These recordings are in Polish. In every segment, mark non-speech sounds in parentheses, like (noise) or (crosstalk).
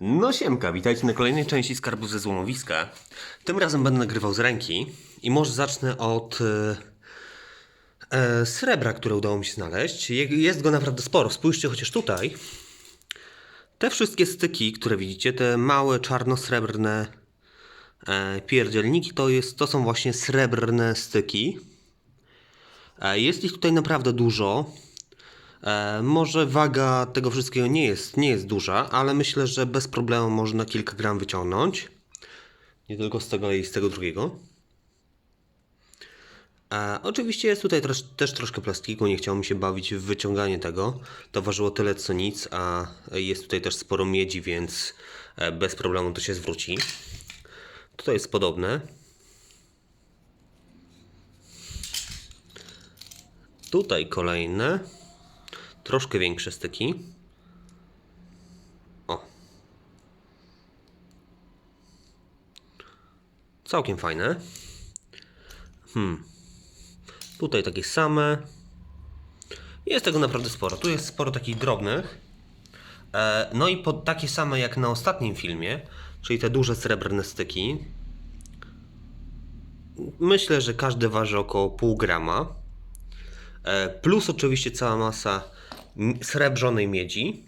No siemka, witajcie na kolejnej części Skarbów ze Złomowiska. Tym razem będę nagrywał z ręki i może zacznę od e, e, srebra, które udało mi się znaleźć. Je- Jest go naprawdę sporo, spójrzcie chociaż tutaj. Te wszystkie styki, które widzicie, te małe czarno-srebrne e, pierdzielniki, to, jest, to są właśnie srebrne styki. E, jest ich tutaj naprawdę dużo. E, może waga tego wszystkiego nie jest, nie jest duża, ale myślę, że bez problemu można kilka gram wyciągnąć. Nie tylko z tego, ale i z tego drugiego. E, oczywiście jest tutaj też, też troszkę plastiku, nie chciało mi się bawić w wyciąganie tego. To ważyło tyle co nic, a jest tutaj też sporo miedzi, więc e, bez problemu to się zwróci. Tutaj jest podobne. Tutaj kolejne. Troszkę większe styki. O. Całkiem fajne. Hmm. Tutaj takie same. Jest tego naprawdę sporo. Tu jest sporo takich drobnych. E, no i pod takie same jak na ostatnim filmie, czyli te duże srebrne styki. Myślę, że każdy waży około pół grama. E, Plus oczywiście cała masa srebrzonej miedzi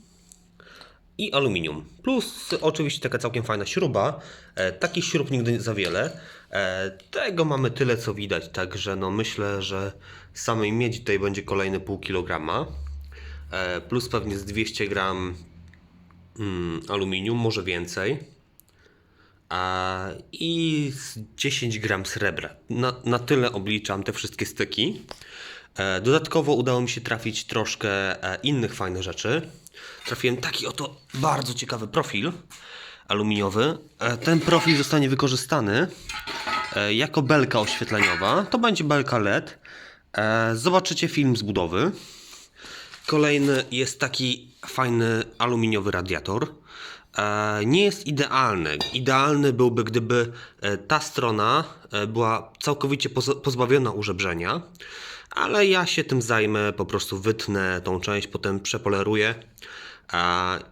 i aluminium. Plus oczywiście taka całkiem fajna śruba. E, Takich śrub nigdy nie za wiele. E, Tego mamy tyle co widać, także no myślę, że samej miedzi tutaj będzie kolejne pół kilograma. E, Plus pewnie z 200 gram mm, aluminium, może więcej. A, I z 10 gram srebra. Na, na tyle obliczam te wszystkie styki. E, Dodatkowo udało mi się trafić troszkę e, innych fajnych rzeczy. Trafiłem taki oto bardzo ciekawy profil aluminiowy. E, Ten profil zostanie wykorzystany jako belka oświetleniowa. To będzie belka LED. Zobaczycie film z budowy. Kolejny jest taki fajny aluminiowy radiator. E, Nie jest idealny. Idealny byłby, gdyby e, ta strona e, była całkowicie poz- pozbawiona użebrzenia, ale ja się tym zajmę, po prostu wytnę tą część, potem przepoleruję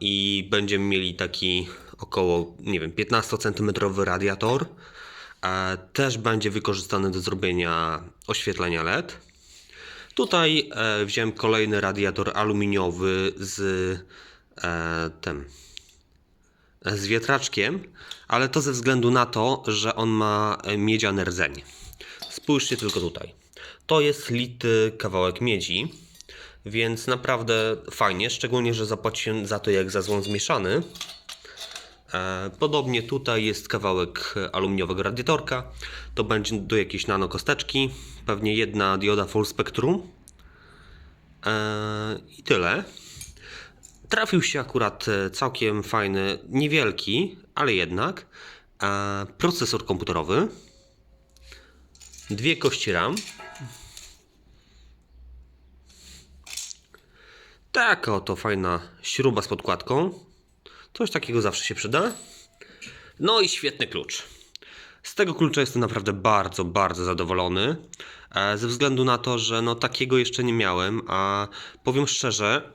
i będziemy mieli taki około, nie wiem, 15 cm radiator. Też będzie wykorzystany do zrobienia oświetlenia LED. Tutaj wziąłem kolejny radiator aluminiowy z tym z wiatraczkiem, ale to ze względu na to, że on ma e, miedziany rdzeń. Spójrzcie tylko tutaj. To jest lity kawałek miedzi, więc naprawdę fajnie, szczególnie, że zapłaciłem za to jak za złom zmieszany. E, Podobnie tutaj jest kawałek aluminiowego radiatorka. To będzie do jakiejś nanokosteczki. Pewnie jedna dioda full spectrum. E, I tyle. Trafił się akurat e, całkiem fajny, niewielki, ale jednak procesor komputerowy. Dwie kości RAM. Taka oto fajna śruba z podkładką. Coś takiego zawsze się przyda. No i świetny klucz. Z tego klucza jestem naprawdę bardzo, bardzo zadowolony. e, Ze względu na to, że no takiego jeszcze nie miałem, a powiem szczerze,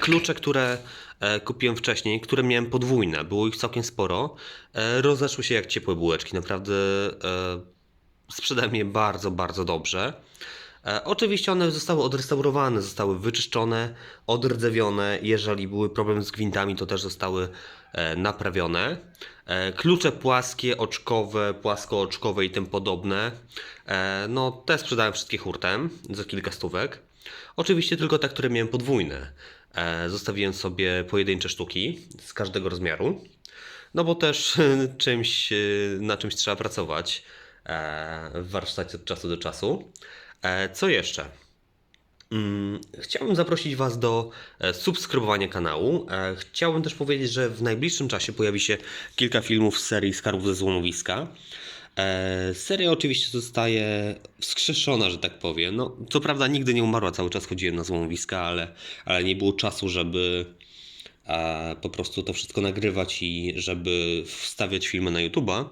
klucze, które e, kupiłem wcześniej, które miałem podwójne, było ich całkiem sporo, e, rozeszły się jak ciepłe bułeczki. Naprawdę e, sprzedałem je bardzo, bardzo dobrze. Oczywiście one zostały odrestaurowane, zostały wyczyszczone, odrdzewione. Jeżeli były problemy z gwintami, to też zostały naprawione. Klucze płaskie, oczkowe, płaskooczkowe i tym podobne. No, te sprzedałem wszystkie hurtem za kilka stówek. Oczywiście tylko te, które miałem podwójne. E, Zostawiłem sobie pojedyncze sztuki z każdego rozmiaru. No bo też (laughs) czymś, e, na czymś trzeba pracować e, w warsztacie od czasu do czasu. Co jeszcze? Mm, Chciałbym zaprosić Was do subskrybowania kanału. Chciałbym też powiedzieć, że w najbliższym czasie pojawi się kilka filmów z serii Skarbów ze Złomowiska. E, Seria oczywiście zostaje wskrzeszona, że tak powiem. No, co prawda nigdy nie umarła, cały czas chodziłem na złomowiska, ale, ale nie było czasu, żeby e, po prostu to wszystko nagrywać i żeby wstawiać filmy na YouTube'a.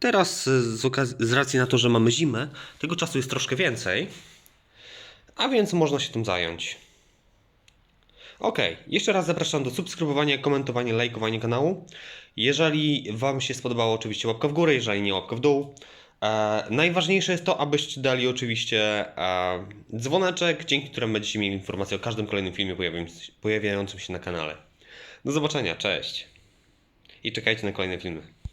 Teraz e, z, z racji na to, że mamy zimę, tego czasu jest troszkę więcej, a więc można się tym zająć. Okej, jeszcze raz zapraszam do subskrybowania, komentowania, lajkowania kanału. Jeżeli Wam się spodobało, oczywiście łapka w górę, jeżeli nie łapka w dół. E, najważniejsze jest to, abyście dali oczywiście e, dzwoneczek, dzięki któremu będziecie mieli informację o każdym kolejnym filmie pojawiającym się na kanale. Do zobaczenia, cześć. I czekajcie na kolejne filmy.